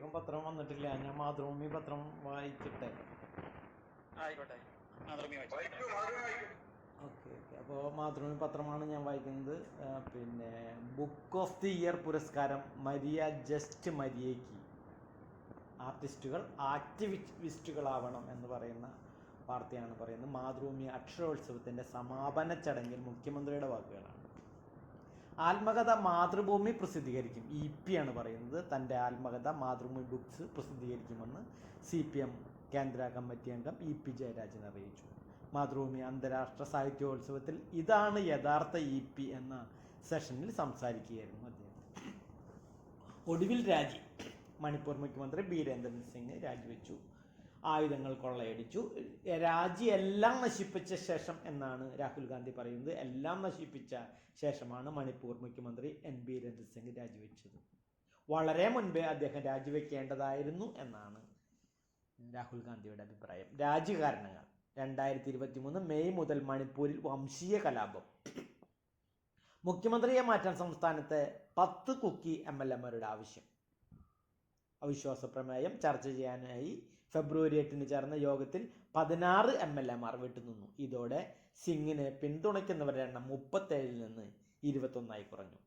ഇപ്പം പത്രം വന്നിട്ടില്ല. ഞാൻ മാതൃഭൂമി പത്രം വായിച്ചിട്ടെ. Okay okay. അപ്പോൾ മാതൃഭൂമി പത്രമാണ് ഞാൻ വായിക്കുന്നത്. പിന്നെ ബുക്ക് ഓഫ് ദി ഇയർ പുരസ്കാരം മരിയ ജസ്റ്റ് മരിയയ്ക്ക്. ആർട്ടിസ്റ്റുകൾ ആക്ടിവിസ്റ്റുകളാവണം എന്ന് പറയുന്ന വാർത്തയാണ് പറയുന്നത്. മാതൃഭൂമി അക്ഷരോത്സവത്തിന്റെ സമാപന ചടങ്ങിൽ മുഖ്യമന്ത്രിയുടെ വാക്കുകളാണ്. ആത്മകഥ മാതൃഭൂമി പ്രസിദ്ധീകരിക്കും. ഇ പി ആണ് പറയുന്നത്. തന്റെ ആത്മകഥ മാതൃഭൂമി ബുക്സ് പ്രസിദ്ധീകരിക്കുമെന്ന് സി പി എം കേന്ദ്ര കമ്മിറ്റി അംഗം ഇ പി ജയരാജൻ അറിയിച്ചു. മാതൃഭൂമി അന്താരാഷ്ട്ര സാഹിത്യോത്സവത്തിൽ ഇതാണ് യഥാർത്ഥ ഇ പി എന്ന സെഷനിൽ സംസാരിക്കുകയായിരുന്നു അദ്ദേഹം. ഒടുവിൽ രാജി. മണിപ്പൂർ മുഖ്യമന്ത്രി ബീരേന്ദ്രൻ സിംഗ് രാജിവെച്ചു. ആയുധങ്ങൾ കൊള്ളയടിച്ചു. രാജ്യമെല്ലാം നശിപ്പിച്ച ശേഷം എന്നാണ് രാഹുൽ ഗാന്ധി പറയുന്നത്. എല്ലാം നശിപ്പിച്ച ശേഷമാണ് മണിപ്പൂർ മുഖ്യമന്ത്രി എൻ ബി സിംഗ് രാജിവെച്ചത്. വളരെ മുൻപേ അദ്ദേഹം രാജിവെക്കേണ്ടതായിരുന്നു എന്നാണ് രാഹുൽ ഗാന്ധിയുടെ അഭിപ്രായം. രാജ്യകാരണങ്ങൾ രണ്ടായിരത്തി ഇരുപത്തി മൂന്ന് മെയ് മുതൽ മണിപ്പൂരിൽ വംശീയ കലാപം. മുഖ്യമന്ത്രിയെ മാറ്റാൻ സംസ്ഥാനത്തെ പത്ത് കുക്കി എം എൽ എമാരുടെ ആവശ്യം. അവിശ്വാസ പ്രമേയം ചർച്ച ചെയ്യാനായി ഫെബ്രുവരി എട്ടിന് ചേർന്ന യോഗത്തിൽ പതിനാറ് എം എൽ എമാർ വിട്ടുനിന്നു. ഇതോടെ സിംഗിനെ പിന്തുണയ്ക്കുന്നവരുടെ എണ്ണം മുപ്പത്തേഴിൽ നിന്ന് ഇരുപത്തൊന്നായി കുറഞ്ഞു.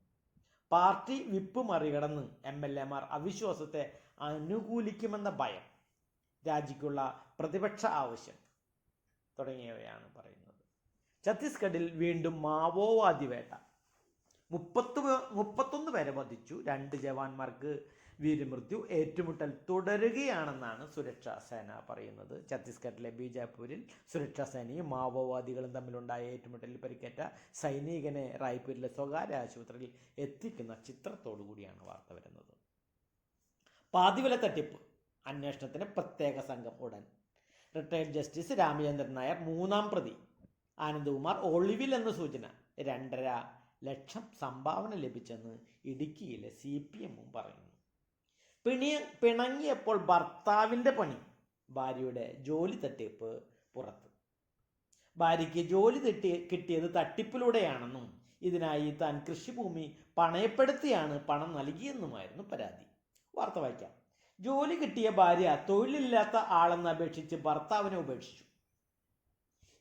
പാർട്ടി വിപ്പ് മറികടന്ന് എം എൽ എമാർ അവിശ്വാസത്തെ അനുകൂലിക്കുമെന്ന ഭയം രാജിക്കുള്ള പ്രതിപക്ഷ ആവശ്യം തുടങ്ങിയവയാണ് പറയുന്നത്. ഛത്തീസ്ഗഡിൽ വീണ്ടും മാവോവാദി വേട്ട. മുപ്പത്ത് മുപ്പത്തൊന്ന് പേരെ വധിച്ചു. രണ്ട് ജവാന്മാർക്ക് വീരമൃത്യു ഏറ്റുമുട്ടൽ തുടരുകയാണെന്നാണ് സുരക്ഷാ സേന പറയുന്നത്. ഛത്തീസ്ഗഡിലെ ബീജാപൂരിൽ സുരക്ഷാ സേനയും മാവോവാദികളും തമ്മിലുണ്ടായ ഏറ്റുമുട്ടലിൽ പരിക്കേറ്റ സൈനികനെ റായ്പൂരിലെ സ്വകാര്യ ആശുപത്രിയിൽ എത്തിക്കുന്ന ചിത്രത്തോടു കൂടിയാണ് വാർത്ത വരുന്നത്. പാതിവില തട്ടിപ്പ്. അന്വേഷണത്തിന് പ്രത്യേക സംഘം ഉടൻ. റിട്ടയർഡ് ജസ്റ്റിസ് രാമചന്ദ്രൻ നായർ മൂന്നാം പ്രതി. ആനന്ദകുമാർ ഒളിവിൽ എന്ന സൂചന. രണ്ടര ലക്ഷം സംഭാവന ലഭിച്ചെന്ന് ഇടുക്കിയിലെ സി പി എമ്മും പറയുന്നു. പിണിയ പിണങ്ങിയപ്പോൾ ഭർത്താവിന്റെ പണി. ഭാര്യയുടെ ജോലി തട്ടിപ്പ് പുറത്ത്. ഭാര്യയ്ക്ക് ജോലി തട്ടി കിട്ടിയത് തട്ടിപ്പിലൂടെയാണെന്നും ഇതിനായി താൻ കൃഷിഭൂമി പണയപ്പെടുത്തിയാണ് പണം നൽകിയെന്നുമായിരുന്നു പരാതി. വാർത്ത വായിക്കാം. ജോലി കിട്ടിയ ഭാര്യ തൊഴിലില്ലാത്ത ആളെന്ന് അപേക്ഷിച്ച് ഭർത്താവിനെ ഉപേക്ഷിച്ചു.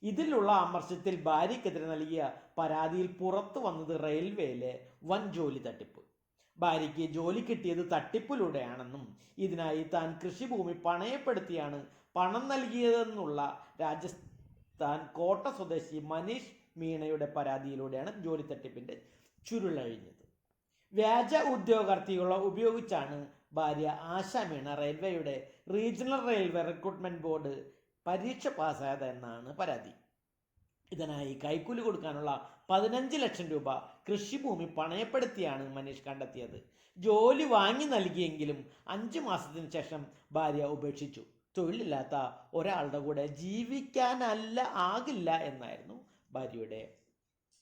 ഇതിലുള്ള അമർഷത്തിൽ ഭാര്യയ്ക്കെതിരെ നൽകിയ പരാതിയിൽ പുറത്തു വന്നത് റെയിൽവേയിലെ വൻ ജോലി തട്ടിപ്പ്. ഭാര്യയ്ക്ക് ജോലി കിട്ടിയത് തട്ടിപ്പിലൂടെയാണെന്നും ഇതിനായി താൻ കൃഷിഭൂമി പണയപ്പെടുത്തിയാണ് പണം നൽകിയതെന്നുള്ള രാജസ്ഥാൻ കോട്ട സ്വദേശി മനീഷ് മീണയുടെ പരാതിയിലൂടെയാണ് ജോലി തട്ടിപ്പിന്റെ ചുരുളഴിഞ്ഞത് വ്യാജ ഉദ്യോഗാർത്ഥികളെ ഉപയോഗിച്ചാണ് ഭാര്യ ആശ മീണ റെയിൽവേയുടെ റീജിയണൽ റെയിൽവേ റിക്രൂട്ട്മെന്റ് ബോർഡ് പരീക്ഷ പാസ്സായത് എന്നാണ് പരാതി. ഇതിനായി കൈക്കൂലി കൊടുക്കാനുള്ള പതിനഞ്ച് ലക്ഷം രൂപ കൃഷിഭൂമി പണയപ്പെടുത്തിയാണ് മനീഷ് കണ്ടെത്തിയത്. ജോലി വാങ്ങി നൽകിയെങ്കിലും അഞ്ച് മാസത്തിന് ശേഷം ഭാര്യ ഉപേക്ഷിച്ചു. തൊഴിലില്ലാത്ത ഒരാളുടെ കൂടെ ജീവിക്കാനല്ല ആകില്ല എന്നായിരുന്നു ഭാര്യയുടെ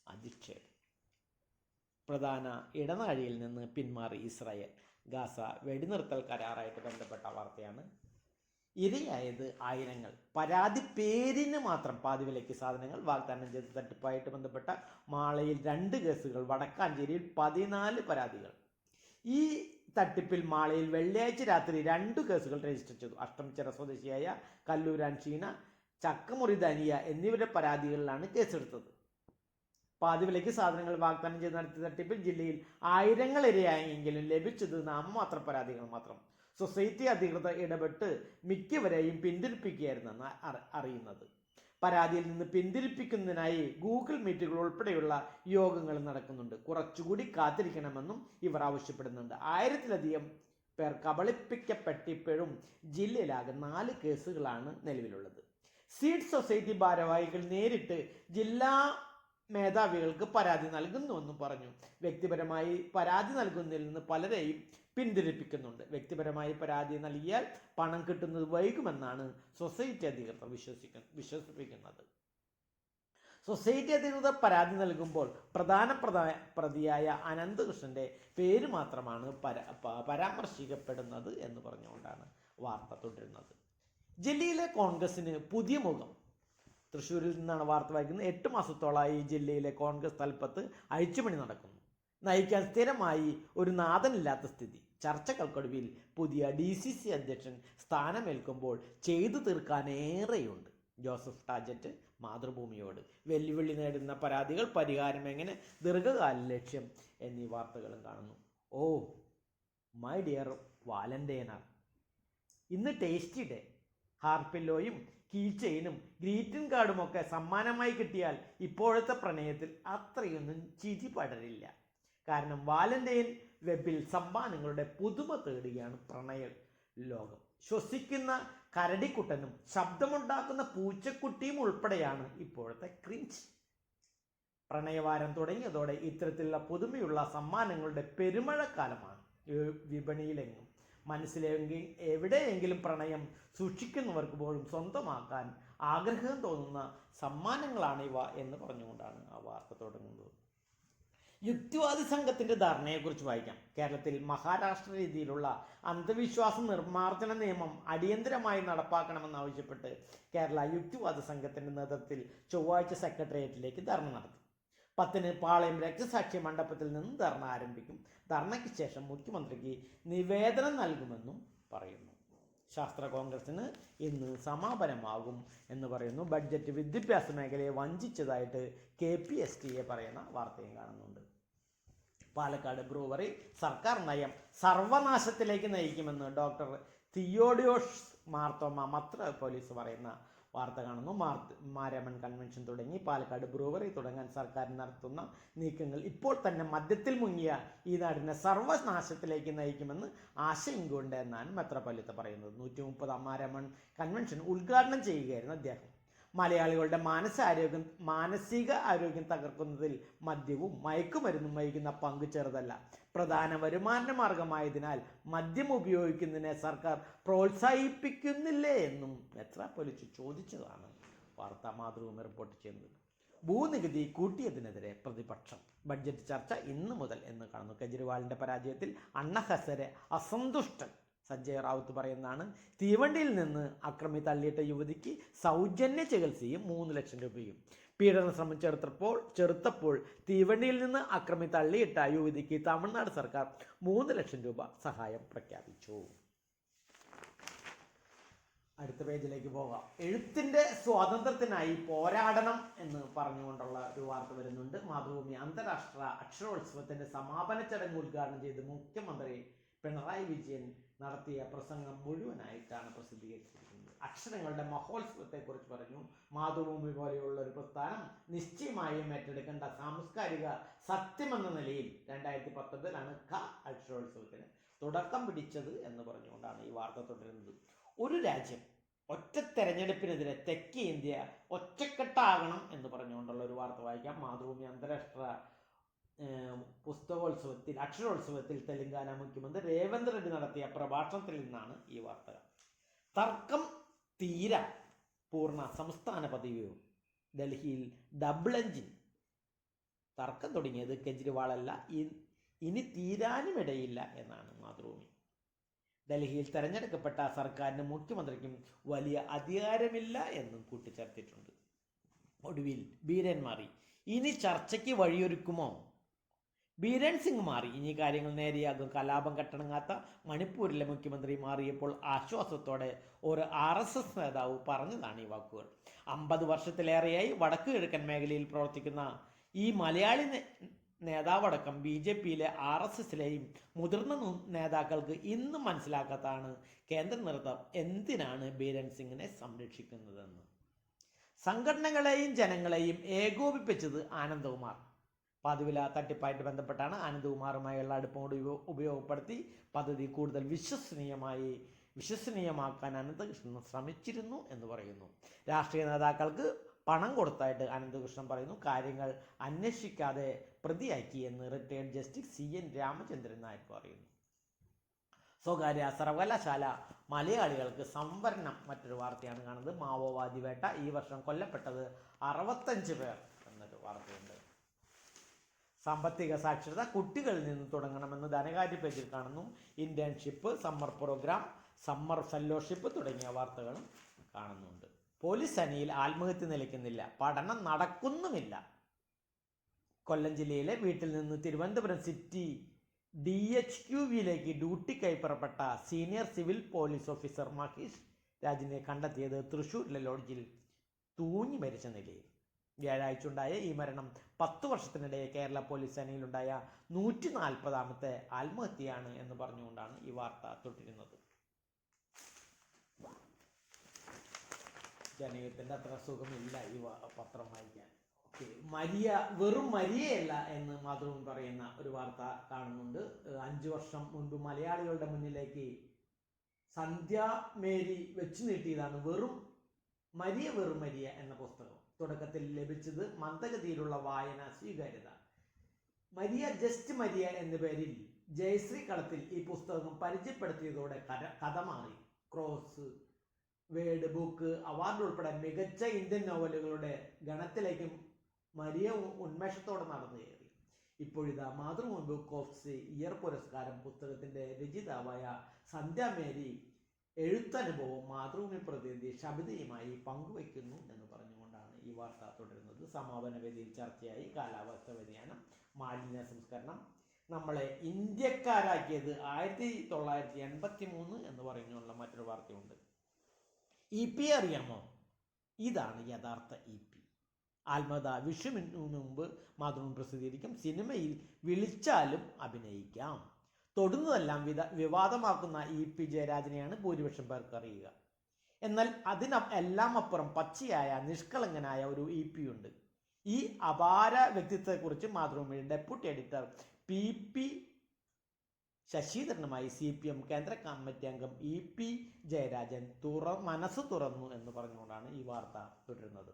അധിക്ഷേപം. പ്രധാന ഇടനാഴിയിൽ നിന്ന് പിന്മാറി ഇസ്രായേൽ. ഗാസ വെടിനിർത്തൽ കരാറായിട്ട് ബന്ധപ്പെട്ട വാർത്തയാണ് ഇരയായത് ആയിരങ്ങൾ. പരാതി പേരിന് മാത്രം പാതിവിലയ്ക്ക് സാധനങ്ങൾ വാഗ്ദാനം ചെയ്ത് തട്ടിപ്പായിട്ട് ബന്ധപ്പെട്ട മാളയിൽ രണ്ട് കേസുകൾ വടക്കാഞ്ചേരിയിൽ പതിനാല് പരാതികൾ. ഈ തട്ടിപ്പിൽ മാളയിൽ വെള്ളിയാഴ്ച രാത്രി രണ്ട് കേസുകൾ രജിസ്റ്റർ ചെയ്തു. അഷ്ടമിച്ചിറ സ്വദേശിയായ കല്ലൂരാൻ ഷീന ചക്കമുറി ധനിയ എന്നിവരുടെ പരാതികളിലാണ് കേസെടുത്തത്. പാതിവിലയ്ക്ക് സാധനങ്ങൾ വാഗ്ദാനം ചെയ്ത് നടത്തിയ തട്ടിപ്പിൽ ജില്ലയിൽ ആയിരങ്ങൾ ഇരയായെങ്കിലും ലഭിച്ചത് നാമമാത്ര പരാതികൾ മാത്രം. സൊസൈറ്റി അധികൃതർ ഇടപെട്ട് മിക്കവരെയും പിന്തിരിപ്പിക്കുകയായിരുന്നെന്ന് അറി- അറിയുന്നത്. പരാതിയിൽ നിന്ന് പിന്തിരിപ്പിക്കുന്നതിനായി ഗൂഗിൾ മീറ്റുകൾ ഉൾപ്പെടെയുള്ള യോഗങ്ങൾ നടക്കുന്നുണ്ട്. കുറച്ചുകൂടി കാത്തിരിക്കണമെന്നും ഇവർ ആവശ്യപ്പെടുന്നുണ്ട്. ആയിരത്തിലധികം പേർ കബളിപ്പിക്കപ്പെട്ടിപ്പോഴും ജില്ലയിലാകെ നാല് കേസുകളാണ് നിലവിലുള്ളത്. സീഡ് സൊസൈറ്റി ഭാരവാഹികൾ നേരിട്ട് ജില്ലാ മേധാവികൾക്ക് പരാതി നൽകുന്നുവെന്നും പറഞ്ഞു. വ്യക്തിപരമായി പരാതി നൽകുന്നതിൽ നിന്ന് പലരെയും പിന്തിരിപ്പിക്കുന്നുണ്ട്. വ്യക്തിപരമായി പരാതി നൽകിയാൽ പണം കിട്ടുന്നത് വൈകുമെന്നാണ് സൊസൈറ്റി അധികൃതർ വിശ്വസിക്കുന്ന വിശ്വസിപ്പിക്കുന്നത്. സൊസൈറ്റി അധികൃതർ പരാതി നൽകുമ്പോൾ പ്രധാന പ്രധാ- പ്രതിയായ അനന്തകൃഷ്ണന്റെ പേര് മാത്രമാണ് പര പരാമർശിക്കപ്പെടുന്നത് എന്ന് പറഞ്ഞുകൊണ്ടാണ് വാർത്ത തുടരുന്നത്. ജില്ലയിലെ കോൺഗ്രസിന് പുതിയ മുഖം. തൃശ്ശൂരിൽ നിന്നാണ് വാർത്ത വായിക്കുന്നത്. എട്ട് മാസത്തോളമായി ജില്ലയിലെ കോൺഗ്രസ് തലപ്പത്ത് അഴിച്ചുപണി നടക്കുന്നു. നയിക്കാൻ സ്ഥിരമായി ഒരു നാഥനില്ലാത്ത സ്ഥിതി. ചർച്ചകൾക്കൊടുവിൽ പുതിയ ഡി സി സി അധ്യക്ഷൻ സ്ഥാനമേൽക്കുമ്പോൾ ചെയ്തു തീർക്കാനേറെയുണ്ട് ജോസഫ് ടാജറ്റ് മാതൃഭൂമിയോട് വെല്ലുവിളി നേടുന്ന പരാതികൾ പരിഹാരം എങ്ങനെ ദീർഘകാല ലക്ഷ്യം എന്നീ വാർത്തകളും കാണുന്നു. ഓ മൈ ഡിയർ വാലന്റൈനർ ഇന്ന് ടേസ്റ്റി ഡേ. ഹാർപ്പില്ലോയും കീ ചെയിനും ഗ്രീറ്റിംഗ് കാർഡും ഒക്കെ സമ്മാനമായി കിട്ടിയാൽ ഇപ്പോഴത്തെ പ്രണയത്തിൽ അത്രയൊന്നും ചിരി പടരില്ല. കാരണം വാലന്റൈൻ വെബിൽ സമ്മാനങ്ങളുടെ പുതുമ തേടുകയാണ് പ്രണയ ലോകം. ശ്വസിക്കുന്ന കരടിക്കുട്ടനും ശബ്ദമുണ്ടാക്കുന്ന പൂച്ചക്കുട്ടിയും ഉൾപ്പെടെയാണ് ഇപ്പോഴത്തെ ക്രിഞ്ച് പ്രണയവാരം തുടങ്ങിയതോടെ ഇത്തരത്തിലുള്ള പുതുമയുള്ള സമ്മാനങ്ങളുടെ പെരുമഴക്കാലമാണ്. വിപണിയിലെങ്ങും മനസ്സിലെങ്കിൽ എവിടെയെങ്കിലും പ്രണയം സൂക്ഷിക്കുന്നവർക്ക് പോലും സ്വന്തമാക്കാൻ ആഗ്രഹം തോന്നുന്ന സമ്മാനങ്ങളാണ് ഇവ എന്ന് പറഞ്ഞുകൊണ്ടാണ് ആ വാർത്ത തുടങ്ങുന്നത്. യുക്തിവാദി സംഘത്തിന്റെ ധാരണയെക്കുറിച്ച് വായിക്കാം. കേരളത്തിൽ മഹാരാഷ്ട്ര രീതിയിലുള്ള അന്ധവിശ്വാസ നിർമ്മാർജന നിയമം അടിയന്തരമായി നടപ്പാക്കണമെന്നാവശ്യപ്പെട്ട് കേരള യുക്തിവാദ സംഘത്തിന്റെ നേതൃത്വത്തിൽ ചൊവ്വാഴ്ച സെക്രട്ടേറിയറ്റിലേക്ക് ധർണ നടത്തി. പത്തിന് പാളയം രക്തസാക്ഷി മണ്ഡപത്തിൽ നിന്ന് ധർണ ആരംഭിക്കും. ധർണയ്ക്ക് ശേഷം മുഖ്യമന്ത്രിക്ക് നിവേദനം നൽകുമെന്നും പറയുന്നു. ശാസ്ത്ര കോൺഗ്രസിന് ഇന്ന് സമാപനമാകും എന്ന് പറയുന്നു. ബഡ്ജറ്റ് വിദ്യാഭ്യാസ മേഖലയെ വഞ്ചിച്ചതായിട്ട് കെ പി എസ് ടിയെ പറയുന്ന വാർത്തയും കാണുന്നുണ്ട്. പാലക്കാട് ബ്രൂവറി സർക്കാർ നയം സർവനാശത്തിലേക്ക് നയിക്കുമെന്ന് ഡോക്ടർ തിയോഡിയോഷ് മാർത്തോമ മത്ര പോലീസ് പറയുന്ന വാർത്ത കാണുന്നു. മാർത്ത് കൺവെൻഷൻ തുടങ്ങി. പാലക്കാട് ബ്രൂവറി തുടങ്ങാൻ സർക്കാർ നടത്തുന്ന നീക്കങ്ങൾ ഇപ്പോൾ തന്നെ മദ്യത്തിൽ മുങ്ങിയ ഈ നാടിനെ സർവനാശത്തിലേക്ക് നയിക്കുമെന്ന് ആശങ്കയുണ്ട് എന്നാണ് മെത്രപൊലിത്ത പറയുന്നത്. നൂറ്റി മുപ്പത് മാരമൺ കൺവെൻഷൻ ഉദ്ഘാടനം ചെയ്യുകയായിരുന്നു അദ്ദേഹം. മലയാളികളുടെ മാനസാരോഗ്യം മാനസിക ആരോഗ്യം തകർക്കുന്നതിൽ മദ്യവും മയക്കുമരുന്നും വഹിക്കുന്ന പങ്ക് ചെറുതല്ല. പ്രധാന വരുമാന മാർഗമായതിനാൽ മദ്യം ഉപയോഗിക്കുന്നതിനെ സർക്കാർ പ്രോത്സാഹിപ്പിക്കുന്നില്ലേ എന്നും മെത്രാപ്പൊലിച്ച് ചോദിച്ചതാണ്. വാർത്താ മാതൃഭൂമി റിപ്പോർട്ട് ചെയ്യുന്നത്. ഭൂനികുതി കൂട്ടിയതിനെതിരെ പ്രതിപക്ഷം. ബഡ്ജറ്റ് ചർച്ച ഇന്ന് മുതൽ എന്ന് കാണുന്നു. കെജ്രിവാളിന്റെ പരാജയത്തിൽ അണ്ണ ഹസരെ അസന്തുഷ്ടൻ. സഞ്ജയ് റാവുത്ത് പറയുന്നതാണ്. തീവണ്ടിയിൽ നിന്ന് അക്രമി തള്ളിയിട്ട യുവതിക്ക് സൗജന്യ ചികിത്സയും മൂന്ന് ലക്ഷം രൂപയും. പീഡന ശ്രമം ചെറുത്തപ്പോൾ ചെറുത്തപ്പോൾ തീവണ്ടിയിൽ നിന്ന് അക്രമി തള്ളിയിട്ട യുവതിക്ക് തമിഴ്നാട് സർക്കാർ മൂന്ന് ലക്ഷം രൂപ സഹായം പ്രഖ്യാപിച്ചു. അടുത്ത പേജിലേക്ക് പോകാം. എഴുത്തിന്റെ സ്വാതന്ത്ര്യത്തിനായി പോരാടണം എന്ന് പറഞ്ഞുകൊണ്ടുള്ള ഒരു വാർത്ത വരുന്നുണ്ട്. മാതൃഭൂമി അന്താരാഷ്ട്ര അക്ഷരോത്സവത്തിന്റെ സമാപന ചടങ്ങ് ഉദ്ഘാടനം ചെയ്ത് മുഖ്യമന്ത്രി പിണറായി വിജയൻ നടത്തിയ പ്രസംഗം മുഴുവനായിട്ടാണ് പ്രസിദ്ധീകരിച്ചിരിക്കുന്നത്. അക്ഷരങ്ങളുടെ മഹോത്സവത്തെക്കുറിച്ച് പറഞ്ഞു. മാതൃഭൂമി പോലെയുള്ള ഒരു പ്രസ്ഥാനം നിശ്ചയമായും ഏറ്റെടുക്കേണ്ട സാംസ്കാരിക സത്യമെന്ന നിലയിൽ രണ്ടായിരത്തി പത്തൊമ്പതിലാണ് ക അക്ഷരോത്സവത്തിന് തുടക്കം പിടിച്ചത് എന്ന് പറഞ്ഞുകൊണ്ടാണ് ഈ വാർത്ത തുടരുന്നത്. ഒരു രാജ്യം ഒറ്റ തെരഞ്ഞെടുപ്പിനെതിരെ തെക്കേ ഇന്ത്യ ഒറ്റക്കെട്ടാകണം എന്ന് പറഞ്ഞുകൊണ്ടുള്ള ഒരു വാർത്ത വായിക്കാം. മാതൃഭൂമി അന്താരാഷ്ട്ര പുസ്തകോത്സവത്തിൽ അക്ഷരോത്സവത്തിൽ തെലങ്കാന മുഖ്യമന്ത്രി രേവന്ത് റെഡ്ഡി നടത്തിയ പ്രഭാഷണത്തിൽ നിന്നാണ് ഈ വാർത്തകൾ തർക്കം തീര പൂർണ സംസ്ഥാന പദവിയും? ഡൽഹിയിൽ ഡബിൾ എഞ്ചിൻ തർക്കം തുടങ്ങിയത് കെജ്രിവാളല്ല. ഇനി തീരാനുമിടയില്ല എന്നാണ് മാതൃഭൂമി. ഡൽഹിയിൽ തെരഞ്ഞെടുക്കപ്പെട്ട സർക്കാരിന് മുഖ്യമന്ത്രിക്കും വലിയ അധികാരമില്ല എന്നും കൂട്ടിച്ചേർത്തിട്ടുണ്ട്. ഒടുവിൽ ബീരൻ മാറി ഇനി ചർച്ചയ്ക്ക് വഴിയൊരുക്കുമോ? ബീരൻ സിംഗ് മാറി. ഇനി കാര്യങ്ങൾ നേരെയാകും. കലാപം കെട്ടണങ്ങാത്ത മണിപ്പൂരിലെ മുഖ്യമന്ത്രി മാറിയപ്പോൾ ആശ്വാസത്തോടെ ഒരു ആർ എസ് എസ് നേതാവ് പറഞ്ഞതാണ് ഈ വാക്കുകൾ. അമ്പത് വർഷത്തിലേറെയായി വടക്ക് കിഴക്കൻ മേഖലയിൽ പ്രവർത്തിക്കുന്ന ഈ മലയാളി നേതാവടക്കം ബി ജെ പിയിലെ ആർ എസ് എസിലെയും മുതിർന്ന നേതാക്കൾക്ക് ഇന്നും മനസ്സിലാക്കാത്തതാണ് കേന്ദ്ര നേതൃത്വം എന്തിനാണ് ബീരൻ സിംഗിനെ സംരക്ഷിക്കുന്നതെന്ന്. സംഘടനകളെയും ജനങ്ങളെയും ഏകോപിപ്പിച്ചത് ആനന്ദകുമാർ പതിവില തട്ടിപ്പായിട്ട് ബന്ധപ്പെട്ടാണ് അനന്തകുമാറുമായുള്ള അടുപ്പം ഉപയോഗപ്പെടുത്തി പദ്ധതി കൂടുതൽ വിശ്വസനീയമായി വിശ്വസനീയമാക്കാൻ അനന്തകൃഷ്ണൻ ശ്രമിച്ചിരുന്നു എന്ന് പറയുന്നു. രാഷ്ട്രീയ നേതാക്കൾക്ക് പണം കൊടുത്തായിട്ട് അനന്തകൃഷ്ണൻ പറയുന്നു കാര്യങ്ങൾ അന്വേഷിക്കാതെ പ്രതിയാക്കി എന്ന് retired justice C N Ramachandran Nair പറയുന്നു. സ്വകാര്യ സർവകലാശാല മലയാളികൾക്ക് സംവരണം മറ്റൊരു വാർത്തയാണ് കാണുന്നത്. മാവോവാദി വേട്ട ഈ വർഷം കൊല്ലപ്പെട്ടത് അറുപത്തഞ്ച് പേർ എന്നൊരു വാർത്തയുണ്ട്. സാമ്പത്തിക സാക്ഷരത കുട്ടികളിൽ നിന്ന് തുടങ്ങണമെന്ന് ധനകാര്യ പേജിൽ കാണുന്നു. Internship summer programme summer fellowship തുടങ്ങിയ വാർത്തകളും കാണുന്നുണ്ട്. പോലീസ് സേനയിൽ ആത്മഹത്യ നിലയ്ക്കുന്നില്ല. പഠനം നടക്കുന്നുമില്ല. കൊല്ലം ജില്ലയിലെ വീട്ടിൽ നിന്ന് തിരുവനന്തപുരം സിറ്റി ഡി എച്ച് ക്യുവിയിലേക്ക് ഡ്യൂട്ടി ഡ്യൂട്ടിക്കായി പുറപ്പെട്ട senior civil police officer Mahesh രാജിനെ കണ്ടെത്തിയത് തൃശൂരിലെ ലോഡ്ജിൽ തൂങ്ങി മരിച്ച നിലയിൽ. വ്യാഴാഴ്ച ഉണ്ടായ ഈ മരണം പത്തു വർഷത്തിനിടെ കേരള പോലീസ് സേനയിലുണ്ടായ നൂറ്റി നാൽപ്പതാമത്തെ ആത്മഹത്യയാണ് എന്ന് പറഞ്ഞുകൊണ്ടാണ് ഈ വാർത്ത തൊട്ടിരുന്നത്. ജനയുഗത്തിന്റെ അത്ര സുഖമില്ല ഈ പത്രം വായിക്കാൻ. ഓക്കെ. മരിയ വെറും മരിയയല്ല എന്ന് മാതൃഭൂമി പറയുന്ന ഒരു വാർത്ത കാണുന്നുണ്ട്. അഞ്ചു വർഷം മുൻപ് മലയാളികളുടെ മുന്നിലേക്ക് സന്ധ്യ മേരി വെച്ചു നീട്ടിയതാണ് വെറും മരിയ വെറും മരിയ എന്ന പുസ്തകം. തുടക്കത്തിൽ ലഭിച്ചത് മന്ദഗതിയിലുള്ള വായന സ്വീകാര്യത. മരിയ ജസ്റ്റ് മരിയ എന്ന പേരിൽ ജയശ്രീ കളത്തിൽ ഈ പുസ്തകം പരിചയപ്പെടുത്തിയതോടെ കര കഥ മാറി. ക്രോസ് വേഡ് ബുക്ക് അവാർഡ് ഉൾപ്പെടെ മികച്ച ഇന്ത്യൻ നോവലുകളുടെ ഗണത്തിലേക്കും മരിയ ഉന്മേഷത്തോടെ നടന്നു കയറി. ഇപ്പോഴിതാ മാതൃഭൂമി ബുക്ക് ഓഫ് ഇയർ പുരസ്കാരം പുസ്തകത്തിന്റെ രചയിതാവായ സന്ധ്യ മേരി എഴുത്തനുഭവം മാതൃഭൂമി പ്രതിനിധി ശബിതയുമായി പങ്കുവയ്ക്കുന്നു ഈ വാർത്ത തുടരുന്നത് സമാപന വേദിയിൽ ചർച്ചയായി. കാലാവസ്ഥ വ്യതിയാനം മാലിന്യ സംസ്കരണം. നമ്മളെ ഇന്ത്യക്കാരാക്കിയത് ആയിരത്തി തൊള്ളായിരത്തി എൺപത്തി മൂന്ന് എന്ന് പറഞ്ഞുള്ള മറ്റൊരു വാർത്തയുണ്ട്. ഇ പി അറിയാമോ? ഇതാണ് യഥാർത്ഥ ഇ പി. ആത്മകഥ വിഷുവിന് മുമ്പ് മാതൃഭൂമി പ്രസിദ്ധീകരിക്കും. സിനിമയിൽ വിളിച്ചാലും അഭിനയിക്കാം. തൊടുന്നതെല്ലാം വിവാദമാക്കുന്ന ഇ പി ജയരാജനെയാണ് ഭൂരിപക്ഷം പേർക്ക് അറിയുക. എന്നാൽ അതിന എല്ലാം അപ്പുറം പച്ചയായ നിഷ്കളങ്കനായ ഒരു ഇ പി ഉണ്ട്. ഈ അപാര വ്യക്തിത്വത്തെക്കുറിച്ച് മാതൃഭൂമിയുടെ ഡെപ്യൂട്ടി എഡിറ്റർ പി പി ശശിധരനുമായി സി പി എം കേന്ദ്ര കമ്മിറ്റി അംഗം ഇ പി ജയരാജൻ തുറ മനസ്സ് തുറന്നു എന്ന് പറഞ്ഞുകൊണ്ടാണ് ഈ വാർത്ത തുടരുന്നത്.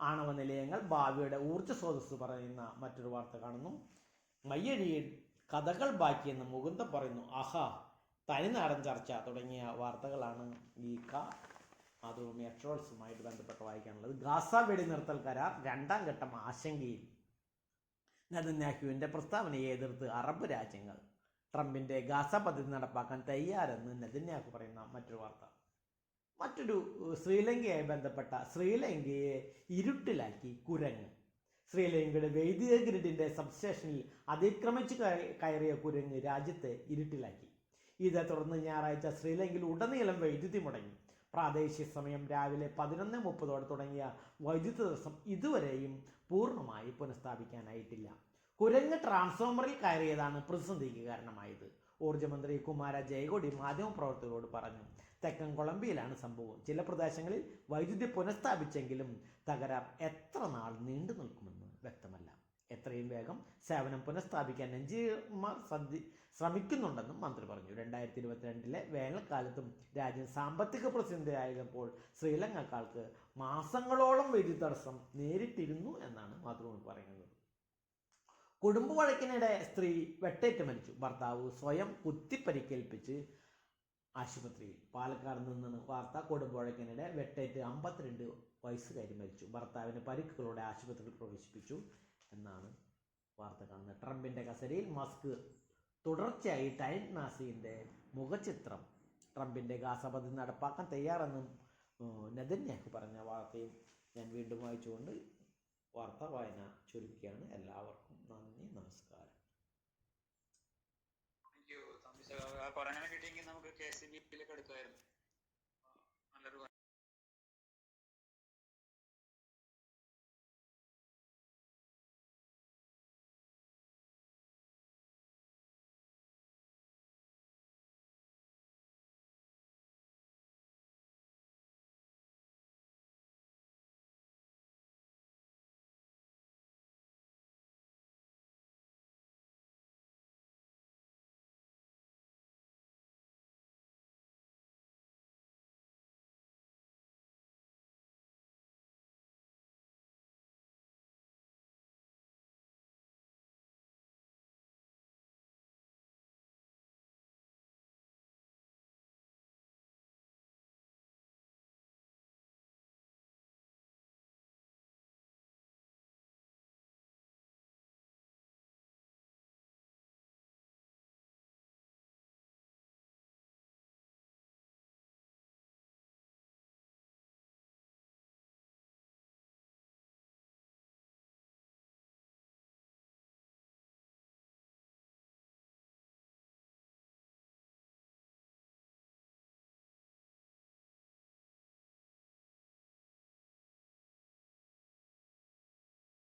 ആണവ നിലയങ്ങൾ ഭാവിയുടെ ഊർജ സ്രോതസ് പറയുന്ന മറ്റൊരു വാർത്ത കാണുന്നു. മയ്യഴിയിൽ കഥകൾ ബാക്കിയെന്ന് മുകുന്ദ പറയുന്നു ആഹാ തനിനാടൻ ചർച്ച തുടങ്ങിയ വാർത്തകളാണ് ഈ ക മാതൃഭൂമി അക്ഷരോത്സവമായിട്ട് ബന്ധപ്പെട്ട് വായിക്കാനുള്ളത്. ഗാസ വെടിനിർത്തൽ കരാർ രണ്ടാം ഘട്ടം ആശങ്കയിൽ. നെതന്യാഹുവിന്റെ പ്രസ്താവനയെ എതിർത്ത് അറബ് രാജ്യങ്ങൾ. ട്രംപിന്റെ ഗാസ പദ്ധതി നടപ്പാക്കാൻ തയ്യാറെന്ന് നെതന്യാഹു പറയുന്ന മറ്റൊരു വാർത്ത. മറ്റൊരു ശ്രീലങ്കയുമായി ബന്ധപ്പെട്ട ശ്രീലങ്കയെ ഇരുട്ടിലാക്കി കുരങ്ങ്. ശ്രീലങ്കയുടെ വൈദ്യുത ഗ്രിഡിന്റെ സബ്സ്റ്റേഷനിൽ അതിക്രമിച്ച് കയറിയ കുരങ്ങ് രാജ്യത്തെ ഇരുട്ടിലാക്കി. ഇതേ തുടർന്ന് ഞായറാഴ്ച ശ്രീലങ്കയിൽ ഉടനീളം വൈദ്യുതി മുടങ്ങി. പ്രാദേശിക സമയം രാവിലെ പതിനൊന്ന് മുപ്പതോടെ തുടങ്ങിയ വൈദ്യുതി ദിവസം ഇതുവരെയും പൂർണമായി പുനഃസ്ഥാപിക്കാനായിട്ടില്ല. കുരങ്ങ് ട്രാൻസ്ഫോമറിൽ കയറിയതാണ് പ്രതിസന്ധിക്ക് കാരണമായത്. ഊർജമന്ത്രി കുമാര ജയകൊടി മാധ്യമപ്രവർത്തകരോട് പറഞ്ഞു തെക്കൻ കൊളംബിയയിലാണ് സംഭവം. ചില പ്രദേശങ്ങളിൽ വൈദ്യുതി പുനഃസ്ഥാപിച്ചെങ്കിലും തകരാർ എത്ര നാൾ നീണ്ടു നിൽക്കുമെന്ന് വ്യക്തമല്ല. എത്രയും വേഗം സേവനം പുനഃസ്ഥാപിക്കാൻ എഞ്ചിനീയർമാർ സന്ധി ശ്രമിക്കുന്നുണ്ടെന്നും മന്ത്രി പറഞ്ഞു. രണ്ടായിരത്തി ഇരുപത്തിരണ്ടിലെ വേനൽക്കാലത്തും രാജ്യം സാമ്പത്തിക പ്രതിസന്ധിയായപ്പോൾ ശ്രീലങ്കക്കാർക്ക് മാസങ്ങളോളം വൈദ്യുതി തടസ്സം നേരിട്ടിരുന്നു എന്നാണ് മാതൃഭൂമി പറയുന്നത്. കുടുംബ വഴക്കിനിടെ സ്ത്രീ വെട്ടേറ്റ് മരിച്ചു. ഭർത്താവ് സ്വയം കുത്തിപ്പരിക്കേൽപ്പിച്ച് ആശുപത്രിയിൽ പാലക്കാട് നിന്നാണ് വാർത്ത. കുടുംബ വഴക്കിനിടെ വെട്ടേറ്റ് അമ്പത്തിരണ്ട് വയസ്സുകാരി മരിച്ചു. ഭർത്താവിന് പരിക്കുകളോടെ ആശുപത്രിയിൽ പ്രവേശിപ്പിച്ചു. എന്നാണ് വാർത്ത കാണുന്നത്. ട്രംപിന്റെ കസരയിൽ മസ്ക് തുടർച്ചയായി ടൈം മാസിന്റെ മുഖചിത്രം. ട്രംപിന്റെ ഗാസ പദ്ധതി നടപ്പാക്കാൻ തയ്യാറെന്നും നെതന്യാഹു പറഞ്ഞ വാർത്തയും ഞാൻ വീണ്ടും വായിച്ചുകൊണ്ട് വാർത്ത വായന ചുരുക്കുകയാണ്. എല്ലാവർക്കും നന്ദി നമസ്കാരം. താങ്ക് കിട്ടിയെങ്കിൽ നമുക്ക് കെ സി ബിയിൽ